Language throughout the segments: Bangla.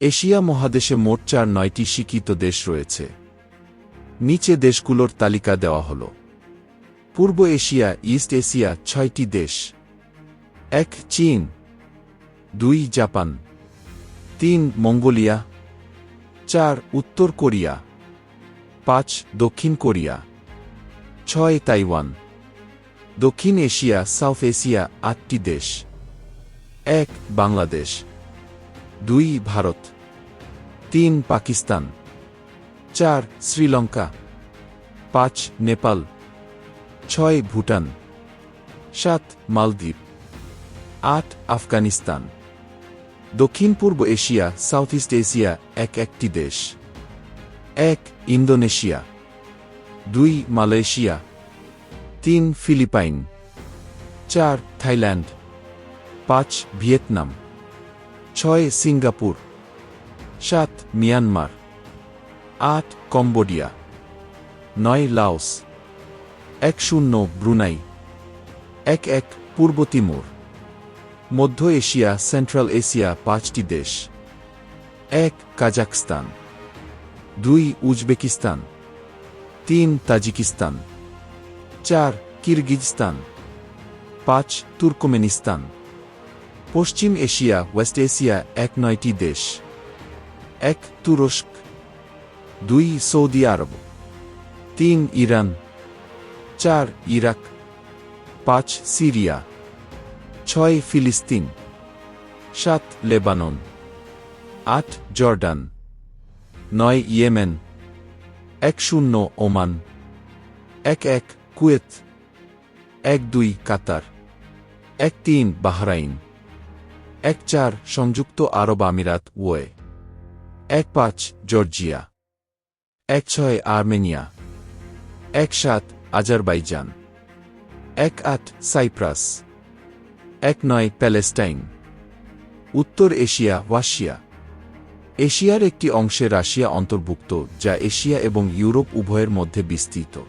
এশিয়া মহাদেশে মোট চার নয়টি স্বীকৃত দেশ রয়েছে। নিচে দেশগুলোর তালিকা দেওয়া হল। পূর্ব এশিয়া, ইস্ট এশিয়া ছয়টি দেশ। এক, চীন। দুই, জাপান। তিন, মঙ্গোলিয়া। চার, উত্তর কোরিয়া। পাঁচ, দক্ষিণ কোরিয়া। ছয়, তাইওয়ান। দক্ষিণ এশিয়া, সাউথ এশিয়া আটটি দেশ। এক, বাংলাদেশ। দুই ভারত, তিন পাকিস্তান, চার শ্রীলঙ্কা, পাঁচ নেপাল, ছয় ভুটান, সাত মালদ্বীপ, আট আফগানিস্তান। দক্ষিণ পূর্ব এশিয়া সাউথ ইস্ট এশিয়া এক একটি দেশ। এক ইন্দোনেশিয়া, দুই মালয়েশিয়া, তিন ফিলিপাইন, চার থাইল্যান্ড, পাঁচ ভিয়েতনাম। ছয় সিঙ্গাপুর, সাত মিয়ানমার, আট কম্বোডিয়া, নয় লাওস, এক শূন্য ব্রুনাই, এক এক পূর্ব তিমুর, মধ্য এশিয়া, সেন্ট্রাল এশিয়া পাঁচটি দেশ, এক কাজাকস্তান দুই উজবেকিস্তান, তিন তাজিকিস্তান, চার কিরগিজস্তান, পাঁচ তুর্কমেনিস্তান। পশ্চিম এশিয়া, ওয়েস্ট এশিয়া, এক নয়টি দেশ। এক, তুরস্ক। দুই, সৌদি আরব। তিন, ইরান। চার, ইরাক। পাঁচ, সিরিয়া। ছয়, ফিলিস্তিন। সাত, লেবানন। আট, জর্ডান। নয়, ইয়েমেন। এক, শূন্য, ওমান। এক এক, কুয়েত। এক, দুই, কাতার। এক, তিন, বাহরাইন। এক চার সংযুক্ত আরব আমিরাত ওয়ে এক পাঁচ জর্জিয়া। এক ছয় আর্মেনিয়া। এক সাত আজারবাইজান। এক আট সাইপ্রাস। এক নয় প্যালেস্টাইন। উত্তর এশিয়া ওয়াশিয়া এশিয়ার একটি অংশে রাশিয়া অন্তর্ভুক্ত, যা এশিয়া এবং ইউরোপ উভয়ের মধ্যে বিস্তৃত।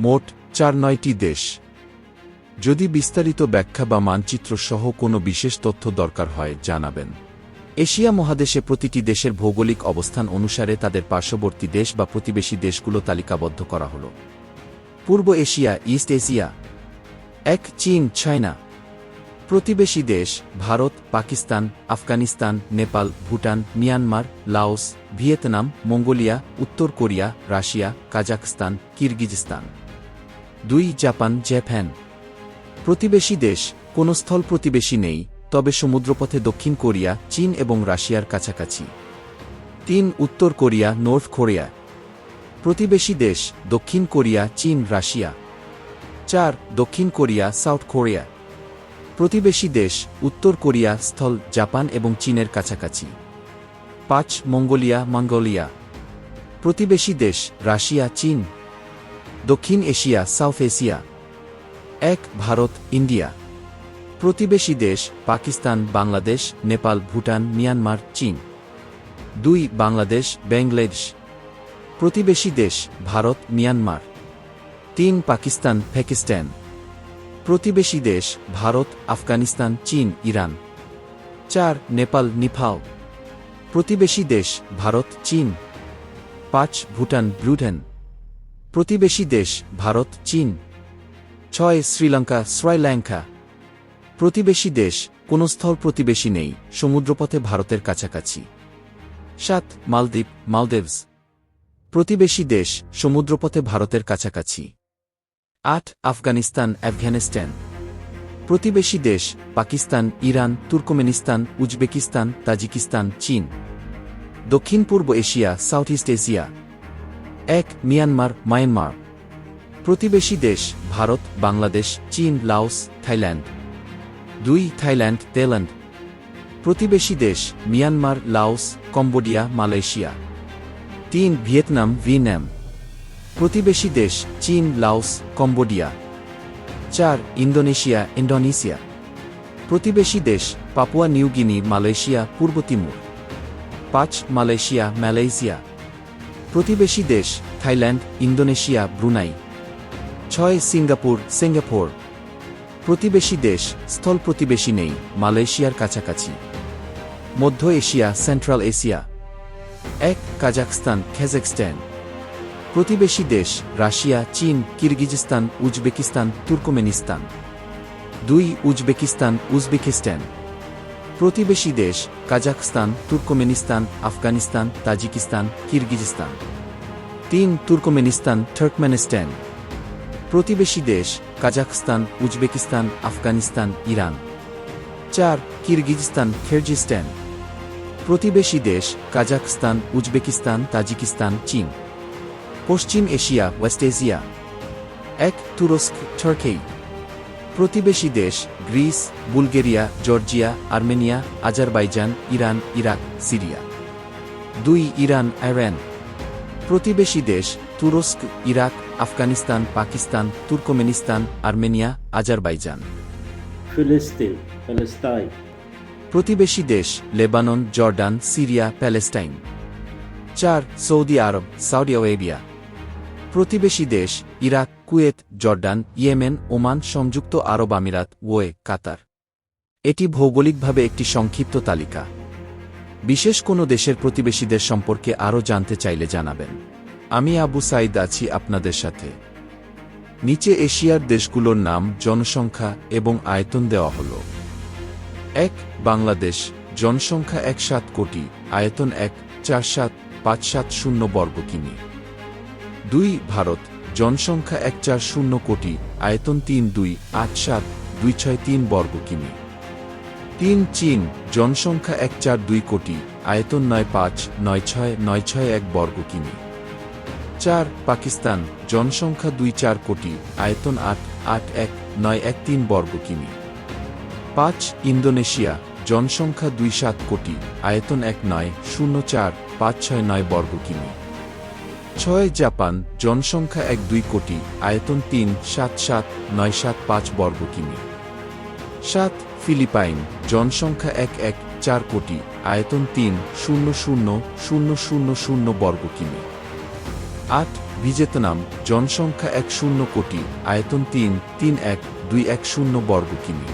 মোট চার নয়টি দেশ। যদি বিস্তারিত ব্যাখ্যা বা মানচিত্র সহ কোনো বিশেষ তথ্য দরকার হয়, জানাবেন। এশিয়া মহাদেশে প্রতিটি দেশের ভৌগোলিক অবস্থান অনুসারে তাদের পার্শ্ববর্তী দেশ বা প্রতিবেশী দেশগুলো তালিকাবদ্ধ করা হল। পূর্ব এশিয়া, ইস্ট এশিয়া, এক চীন, চায়না। প্রতিবেশী দেশ, Bharat, Pakistan, Afghanistan, Nepal, Bhutan, Myanmar, Laos, Vietnam, Mongolia, উত্তর কোরিয়া, রাশিয়া কাজাকস্তান কিরগিজস্তান। দুই, জাপান জাপান প্রতিবেশী দেশ, কোনো স্থল প্রতিবেশী নেই, তবে সমুদ্রপথে দক্ষিণ কোরিয়া, চীন এবং রাশিয়ার কাছাকাছি। তিন, উত্তর কোরিয়া, নর্থ কোরিয়া। প্রতিবেশী দেশ, দক্ষিণ কোরিয়া, চীন, রাশিয়া। চার, দক্ষিণ কোরিয়া, সাউথ কোরিয়া। প্রতিবেশী দেশ, উত্তর কোরিয়া, স্থল, জাপান এবং চীনের কাছাকাছি। পাঁচ, মঙ্গোলিয়া মঙ্গোলিয়া। প্রতিবেশী দেশ, রাশিয়া, চীন। দক্ষিণ এশিয়া, সাউথ এশিয়া। এক ভারত, ইন্ডিয়া। প্রতিবেশী দেশ, পাকিস্তান, বাংলাদেশ, নেপাল, ভুটান, মিয়ানমার, চীন। দুই, বাংলাদেশ বাংলাদেশ। প্রতিবেশী দেশ, ভারত, মিয়ানমার। তিন, পাকিস্তান পাকিস্তান। প্রতিবেশী দেশ, ভারত, আফগানিস্তান, চীন, ইরান। চার, নেপাল নিফাও প্রতিবেশী দেশ, ভারত, চীন। পাঁচ, ভুটান ব্লুটেন প্রতিবেশী দেশ, ভারত, চীন। ছয় শ্রীলঙ্কা শ্রীলঙ্কা প্রতিবেশী দেশ, কোনো স্থল প্রতিবেশী নেই, সমুদ্রপথে ভারতের কাছাকাছি। সাত, মালদ্বীপ, মালদেভস। প্রতিবেশী দেশ, সমুদ্রপথে ভারতের কাছাকাছি। আট, আফগানিস্তান আফগানিস্তান। প্রতিবেশী দেশ, Pakistan, Iran, Turkmenistan, Uzbekistan, Tajikistan, চীন। দক্ষিণ পূর্ব এশিয়া, সাউথ ইস্ট এশিয়া। এক, মিয়ানমার, মায়ানমার। প্রতিবেশী দেশ, ভারত, বাংলাদেশ, চীন, লাওস, থাইল্যান্ড। দুই, থাইল্যান্ড তেল্যান্ড প্রতিবেশী দেশ, মিয়ানমার, লাওস, কম্বোডিয়া, মালয়েশিয়া। তিন, ভিয়েতনাম ভিয়েতনাম। প্রতিবেশী দেশ, চীন, লাওস, কম্বোডিয়া। চার, ইন্দোনেশিয়া ইন্ডোনেশিয়া প্রতিবেশী দেশ, পাপুয়া নিউগিনি মালয়েশিয়া, পূর্ব তিমুর। পাঁচ, মালয়েশিয়া মালয়েশিয়া। প্রতিবেশী দেশ, থাইল্যান্ড, ইন্দোনেশিয়া, ব্রুনাই। ছয় সিঙ্গাপুর সিঙ্গাপুর। প্রতিবেশী দেশ, স্থল প্রতিবেশী নেই, মালয়েশিয়ার কাছাকাছি। মধ্য এশিয়া, সেন্ট্রাল এশিয়া। এক, কাজাখস্তান খেজেকস্তান প্রতিবেশী দেশ, রাশিয়া, চীন, কিরগিজস্তান, উজবেকিস্তান, তুর্কমেনিস্তান। দুই, উজবেকিস্তান উজবেকিস্তান। প্রতিবেশী দেশ Kazakhstan Turkmenistan, Afghanistan, Tajikistan, Kyrgyzstan. তিন, তুর্কমেনিস্তান টার্কমেনিস্তান প্রতিবেশী দেশ, কাজাখস্তান, উজবেকিস্তান, আফগানিস্তান, ইরান। চার, কিরগিজস্তান খেরজিস্তান প্রতিবেশী দেশ, কাজাখস্তান, উজবেকিস্তান, তাজিকিস্তান, চীন। পশ্চিম এশিয়া, ওয়েস্ট এশিয়া। এক, তুরস্ক, টার্কি। প্রতিবেশী দেশ, Greece, Bulgaria, Georgia, Armenia, Azerbaijan, Iran, Iraq, Syria. দুই, ইরান, আইরান। প্রতিবেশী দেশ তুরস্ক Iraq Afghanistan Pakistan Turkmenistan Armenia Azerbaijan. প্রতিবেশী দেশ লেবানন জর্ডান সিরিয়া প্যালেস্টাইন। চার সৌদি আরব সাউদি আরেবিয়া প্রতিবেশী দেশ Iraq Kuwait Jordan Yemen Oman সংযুক্ত আরব আমিরাত ওয়ে কাতার। এটি ভৌগোলিকভাবে একটি সংক্ষিপ্ত তালিকা। বিশেষ কোনো দেশের প্রতিবেশীদের সম্পর্কে আরও জানতে চাইলে জানাবেন। আমি আবু সাইদ আছি আপনাদের সাথে। নিচে এশিয়ার দেশগুলোর নাম, জনসংখ্যা এবং আয়তন দেওয়া হল। এক, বাংলাদেশ, জনসংখ্যা এক সাত কোটি, আয়তন এক, চার সাত, পাঁচ সাত শূন্য বর্গ কিমি। দুই, ভারত, জনসংখ্যা এক চার শূন্য কোটি, আয়তন তিন দুই, আট সাত, দুই ছয় তিন বর্গ কিমি। তিন, চীন, জনসংখ্যা এক চার দুই কোটি, আয়তন নয় পাঁচ, নয় ছয় নয় ছয় এক বর্গ কিমি। চার, পাকিস্তান, জনসংখ্যা দুই চার কোটি, আয়তন আট আট এক, নয় এক তিন বর্গ কিমি। পাঁচ, ইন্দোনেশিয়া, জনসংখ্যা দুই সাত কোটি, আয়তন এক নয়, শূন্য চার, পাঁচ ছয় নয় বর্গ কিমি। ছয়, জাপান, জনসংখ্যা এক দুই কোটি, আয়তন তিন, সাত সাত, নয় সাত পাঁচ বর্গ কিমি। সাত, ফিলিপাইন, জনসংখ্যা এক এক চার কোটি, আয়তন তিন, শূন্য শূন্য শূন্য শূন্য শূন্য বর্গ কিমি। আট ভিয়েতনাম জনসংখ্যা এক শূন্য কোটি, আয়তন তিন তিন এক, দুই এক শূন্য বর্গ কিমি।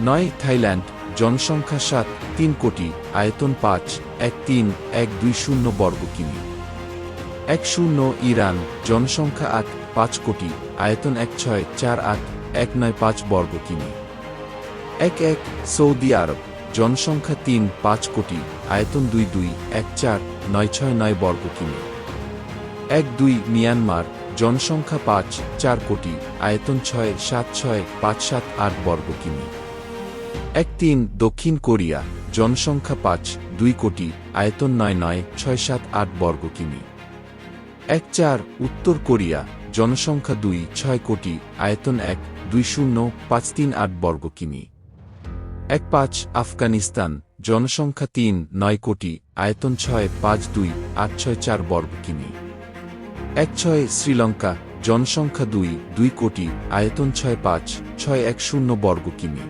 নয় থাইল্যান্ড, জনসংখ্যা সাত, তিন কোটি, আয়তন পাঁচ, এক তিন, এক দুই শূন্য বর্গ কিমি। এক শূন্য ইরান, জনসংখ্যা আট, পাঁচ কোটি, আয়তন এক ছয়, চার আট, এক নয় পাঁচ বর্গ কিমি। এক এক সৌদি আরব, জনসংখ্যা তিন, পাঁচ কোটি, আয়তন দুই দুই, এক চার, নয় ছয় নয় বর্গ কিমি। এক দুই মিয়ানমার, জনসংখ্যা পাঁচ, চার কোটি, আয়তন ছয়, সাত ছয়, পাঁচ সাত আট বর্গ কিমি। এক তিন, দক্ষিণ কোরিয়া, জনসংখ্যা পাঁচ, দুই কোটি, আয়তন নয় নয়, ছয় সাত আট বর্গ কিমি। এক চার, উত্তর কোরিয়া, জনসংখ্যা দুই, ছয় কোটি, আয়তন এক, দুই শূন্য, পাঁচ তিন আট বর্গ কিমি। এক পাঁচ, আফগানিস্তান, জনসংখ্যা তিন, নয় কোটি, আয়তন ছয়, পাঁচ দুই, আট ছয় চার বর্গ কিমি। এক ছয় শ্রীলঙ্কা, জনসংখ্যা দুই দুই কোটি, আয়তন ছয় পাঁচ, ছয় এক শূন্য বর্গ কিমি।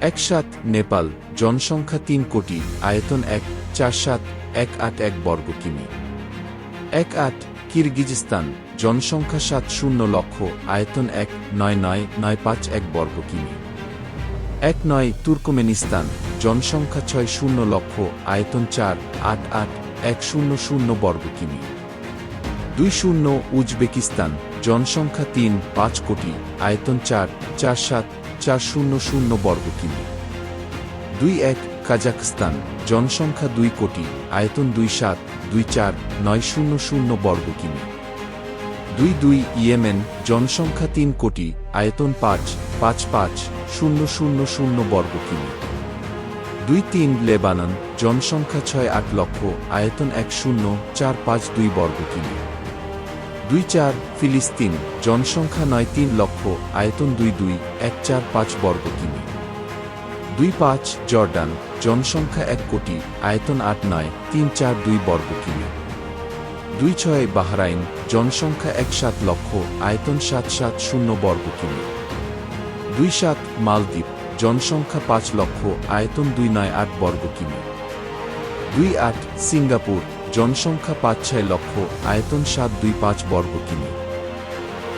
এক সাত নেপাল, জনসংখ্যা তিন কোটি, আয়তন এক, চার সাত, এক আট এক বর্গ কিমি। এক আট কিরগিজস্তান, জনসংখ্যা সাত শূন্য লক্ষ, আয়তন এক, নয় নয় নয় পাঁচ এক বর্গ কিমি। এক নয় তুর্কমেনিস্তান, জনসংখ্যা ছয় শূন্য লক্ষ, আয়তন চার, আট আট, এক শূন্য শূন্য বর্গ কিমি। দুই শূন্য উজবেকিস্তান, জনসংখ্যা তিন, পাঁচ কোটি, আয়তন চার চার সাত, চার শূন্য শূন্য বর্গ কিমি। দুই এক কাজাকস্তান জনসংখ্যা দুই কোটি, আয়তন দুই সাত, দুই চার, নয় শূন্য শূন্য বর্গ কিমি। দুই দুই ইয়েমেন, জনসংখ্যা তিন কোটি, আয়তন পাঁচ পাঁচ পাঁচ, শূন্য শূন্য শূন্য বর্গ কিমি। দুই তিন লেবানন, জনসংখ্যা ছয় আট লক্ষ, আয়তন এক শূন্য, চার পাঁচ দুই বর্গ কিমি। দুই চার ফিলিস্তিন, জনসংখ্যা নয় তিন লক্ষ, আয়তন দুই দুই, এক চার পাঁচ বর্গ কিমি। দুই পাঁচ জর্ডান, জনসংখ্যা এক কোটি, আয়তন আট নয় তিন চার দুই বর্গ কিমি। দুই ছয় বাহরাইন, জনসংখ্যা এক সাত লক্ষ, আয়তন সাত সাত শূন্য বর্গ কিমি। দুই সাত মালদ্বীপ, জনসংখ্যা পাঁচ লক্ষ, আয়তন দুই নয় আট বর্গ কিমি। দুই আট সিঙ্গাপুর জনসংখ্যা পাঁচ ছয় লক্ষ আয়তন সাত দুই পাঁচ বর্গ কিমি।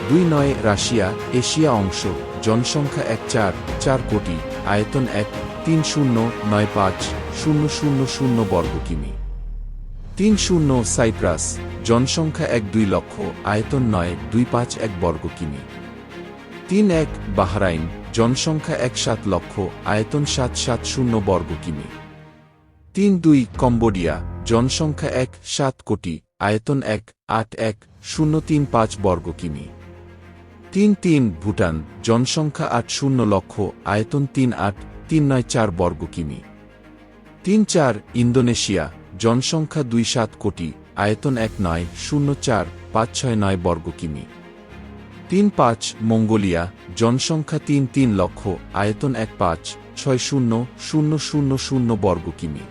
দুই নয় রাশিয়া, এশিয়া অংশ, জনসংখ্যা এক চার চার কোটি, আয়তন এক, তিন শূন্য, নয় পাঁচ, শূন্য শূন্য শূন্য বর্গ কিমি। তিন শূন্য সাইপ্রাস, জনসংখ্যা এক দুই লক্ষ, আয়তন নয় দুই পাঁচ এক বর্গ কিমি। তিন এক বাহরাইন, জনসংখ্যা এক সাত লক্ষ, আয়তন সাত সাত শূন্য বর্গ কিমি। তিন দুই কম্বোডিয়া জনসংখ্যা এক, সাত কোটি, আয়তন এক, আট এক, শূন্য তিন পাঁচ বর্গ কিমি। তিন তিন ভুটান, জনসংখ্যা আট শূন্য লক্ষ, আয়তন তিন আট, তিন নয় চার বর্গ কিমি। তিন চার, ইন্দোনেশিয়া, জনসংখ্যা দুই সাত কোটি, আয়তন এক নয়, শূন্য চার, পাঁচ ছয় নয় বর্গ কিমি। তিন পাঁচ, মঙ্গোলিয়া, জনসংখ্যা তিন তিন লক্ষ, আয়তন এক পাঁচ, ছয় শূন্য শূন্য শূন্য শূন্য বর্গ কিমি।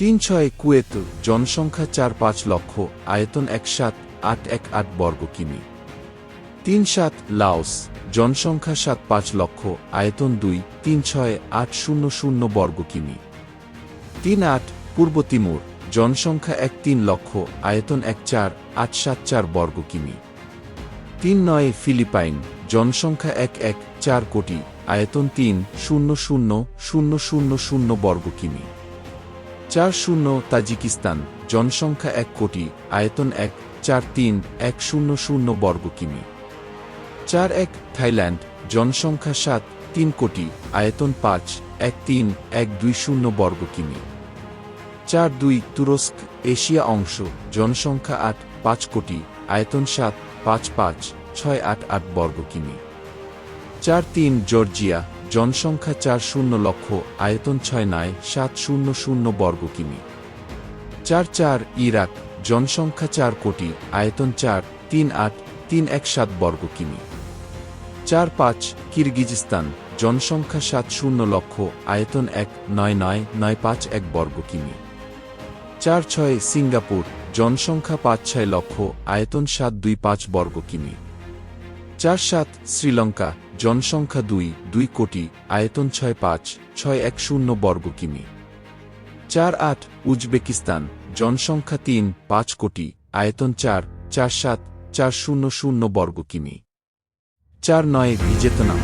তিন ছয় কুয়েত জনসংখ্যা চার পাঁচ লক্ষ, আয়তন এক সাত, আট এক আট বর্গ কিমি। তিন সাত লাওস, জনসংখ্যা সাত পাঁচ লক্ষ, আয়তন দুই, তিন ছয় আট শূন্য শূন্য বর্গ কিমি। তিন আট পূর্ব তিমুর, জনসংখ্যা এক তিন লক্ষ, আয়তন এক চার, আট সাত চার বর্গ কিমি। তিন নয় ফিলিপাইন, জনসংখ্যা এক এক চার কোটি, আয়তন তিন, শূন্য শূন্য শূন্য শূন্য শূন্য বর্গ কিমি। চার শূন্য তাজিকিস্তান, জনসংখ্যা এক কোটি, আয়তন এক, চার তিন, এক শূন্য শূন্য বর্গ কিমি। চার এক থাইল্যান্ড, জনসংখ্যা সাত, তিন কোটি, আয়তন পাঁচ, এক তিন, এক দুই শূন্য বর্গ কিমি। চার দুই তুরস্ক, এশিয়া অংশ, জনসংখ্যা আট, পাঁচ কোটি, আয়তন সাত, পাঁচ পাঁচ, ছয় আট আট বর্গ কিমি। চার তিন জর্জিয়া জনসংখ্যা চার শূন্য লক্ষ, আয়তন ছয় নয়, সাত শূন্য শূন্য বর্গ কিমি। চার চার, ইরাক, জনসংখ্যা চার কোটি, আয়তন চার, তিন আট, তিন এক সাত বর্গ কিমি। চার পাঁচ, কিরগিজস্তান, জনসংখ্যা সাত শূন্য লক্ষ, আয়তন এক, নয় নয় নয় পাঁচ এক বর্গ কিমি। চার ছয়, সিঙ্গাপুর, জনসংখ্যা পাঁচ ছয় লক্ষ, আয়তন সাত দুই পাঁচ বর্গ কিমি। চার সাত, শ্রীলঙ্কা জনসংখ্যা দুই দুই কোটি, আয়তন ছয় পাঁচ, ছয় এক শূন্য বর্গ কিমি। চার আট, উজবেকিস্তান, জনসংখ্যা তিন, পাঁচ কোটি, আয়তন চার চার সাত, চার শূন্য শূন্য বর্গ কিমি। চার নয়, ভিয়েতনাম।